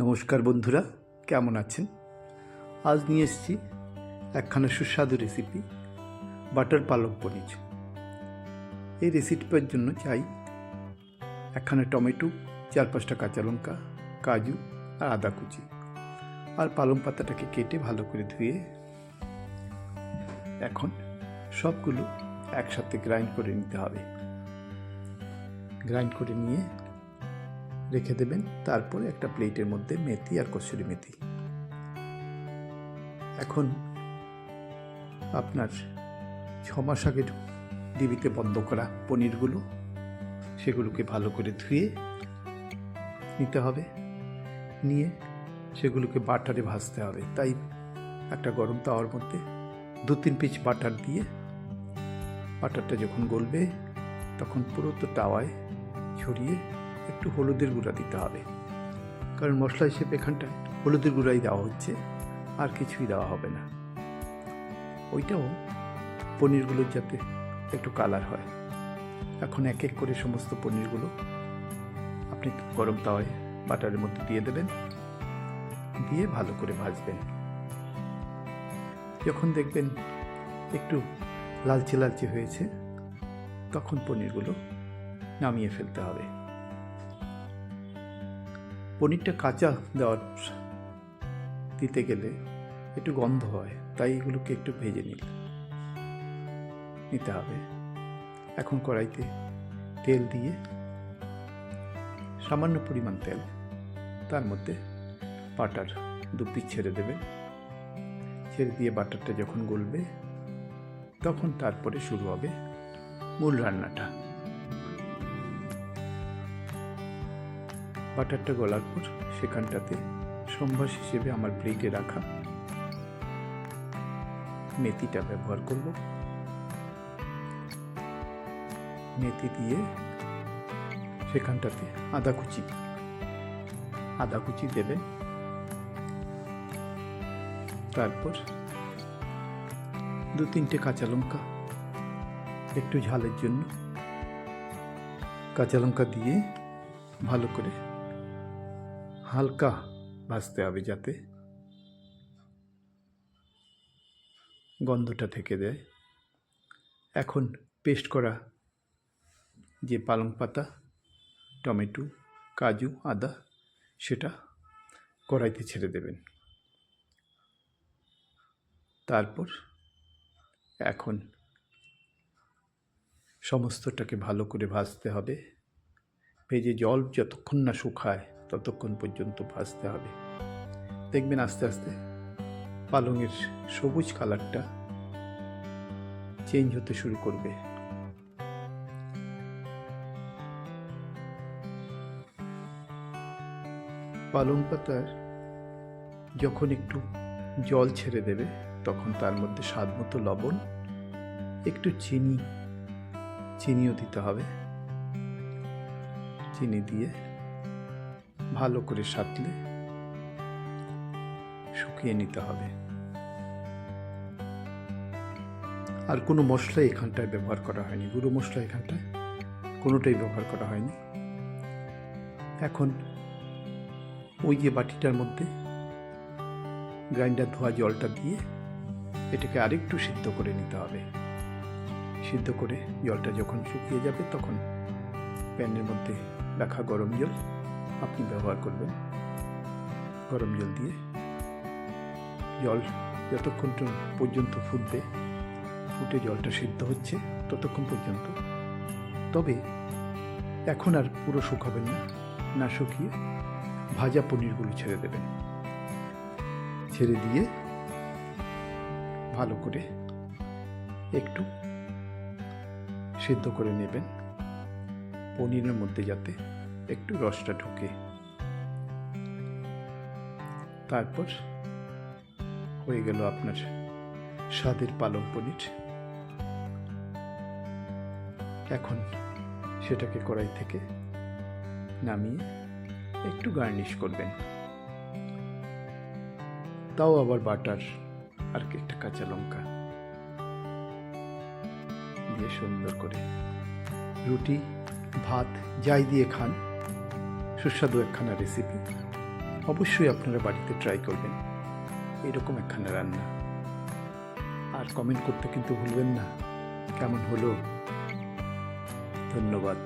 নমস্কার বন্ধুরা, কেমন আছেন? আজ নিয়ে এসেছি একখানা সুস্বাদু রেসিপি বাটার পালক পনির। এই রেসিপিটার জন্য চাই একখানা টমেটো, চার পাঁচটা কাঁচা লঙ্কা, কাজু আর আদা কুচি। আর পালং পাতাটাকে কেটে ভালো করে ধুয়ে এখন সবগুলো একসাথে গ্রাইন্ড করে নিতে হবে। গ্রাইন্ড করে নিয়ে রেখে দেবেন। তারপরে একটা প্লেটের মধ্যে মেথি আর কসুরি মেথি। এখন আপনার ছ মাস আগের ডিবিতে বন্ধ করা পনিরগুলো, সেগুলোকে ভালো করে ধুয়ে নিতে হবে। নিয়ে সেগুলোকে বাটারে ভাজতে হবে। তাই একটা গরম তাওয়ার মধ্যে দু তিন পিচ বাটার দিয়ে বাটারটা যখন গলবে, তখন পুরো তো তাওয়ায় ছড়িয়ে একটু হলুদের গুঁড়া দিতে হবে। কারণ মশলা হিসেবে এখানটায় হলুদের গুঁড়াই দেওয়া হচ্ছে, আর কিছুই দেওয়া হবে না। ওইটাও পনিরগুলোর যাতে একটু কালার হয়। এখন এক এক করে সমস্ত পনিরগুলো আপনি গরম তাওয়ায়, বাটারের মধ্যে দিয়ে দেবেন, দিয়ে ভালো করে ভাজবেন। যখন দেখবেন একটু লালচে লালচে হয়েছে, তখন পনিরগুলো নামিয়ে ফেলতে হবে। পনিরটা কাঁচা দেওয়ার দিতে গেলে একটু গন্ধ হয়, তাই এগুলোকে একটু ভেজে নিল। নিতে হবে। এখন কড়াইতে তেল দিয়ে সামান্য পরিমাণ তেল, তার মধ্যে বাটার দু পিস ছেড়ে দেবেন। ছেড়ে দিয়ে বাটারটা যখন গলবে, তখন তারপরে শুরু হবে মূল রান্নাটা। বাটারটা গলার পর সেখানটাতে সম্ভাস হিসেবে আমার প্লেটে রাখা মেথিটা ব্যবহার করব। মেথি দিয়ে সেখানটাতে আদা কুচি আদা কুচি দেবেন তারপর দু তিনটে কাঁচা লঙ্কা, একটু ঝালের জন্য কাঁচা লঙ্কা দিয়ে ভালো করে হালকা ভাজতে হবে যাতে গন্ধটা থেকে দেয়। এখন পেস্ট করা যে পালং পাতা, টমেটো, কাজু, আদা, সেটা কড়াইতে ছেড়ে দেবেন। তারপর এখন সমস্তটাকে ভালো করে ভাজতে হবে। ভেজে জল যতক্ষণ না শুকায় ততক্ষণ পর্যন্ত ভাজতে হবে। দেখবেন আস্তে আস্তে পালংয়ের সবুজ কালারটা চেঞ্জ হতে শুরু করবে। পালং পাতার যখন একটু জল ছেড়ে দেবে, তখন তার মধ্যে স্বাদ মতো লবণ, একটু চিনি, চিনিও দিতে হবে। চিনি দিয়ে ভালো করে সাতলে শুকিয়ে নিতে হবে। আর কোনো মশলা এখানটায় ব্যবহার করা হয়নি। গুঁড়ো মশলা এখানটায় কোনোটাই ব্যবহার করা হয়নি। এখন ওই যে বাটিটার মধ্যে গ্রাইন্ডার ধোয়া জলটা দিয়ে এটাকে আরেকটু সিদ্ধ করে নিতে হবে। সিদ্ধ করে জলটা যখন শুকিয়ে যাবে তখন প্যানের মধ্যে রাখা গরম জল আপনি ব্যবহার করবেন। গরম জল দিয়ে। জল যতক্ষণ পর্যন্ত ফুটবে, ফুটে জলটা সিদ্ধ হচ্ছে ততক্ষণ পর্যন্ত। তবে এখন আর পুরো শুকাবেন না না শুকিয়ে ভাজা পনিরগুলো ছেড়ে দেবেন। ছেড়ে দিয়ে ভালো করে একটু সিদ্ধ করে নেবেন। পনিরের মধ্যে যাতে একটু রসটা ঢুকে। তারপর হয়ে গেল আপনার স্বাদের পালং পনির। এখন সেটাকে কড়াই থেকে নামিয়ে একটু গার্নিশ করবেন। তাও আবার বাটার আর একটা কাঁচা লঙ্কা। দিয়ে সুন্দর করে রুটি, ভাত যাই দিয়ে খান। সুস্বাদু একখানা রেসিপি অবশ্যই আপনারা বাড়িতে ট্রাই করবেন। এরকম একখানা রান্না। আর কমেন্ট করতে কিন্তু ভুলবেন না। কেমন হলো? ধন্যবাদ।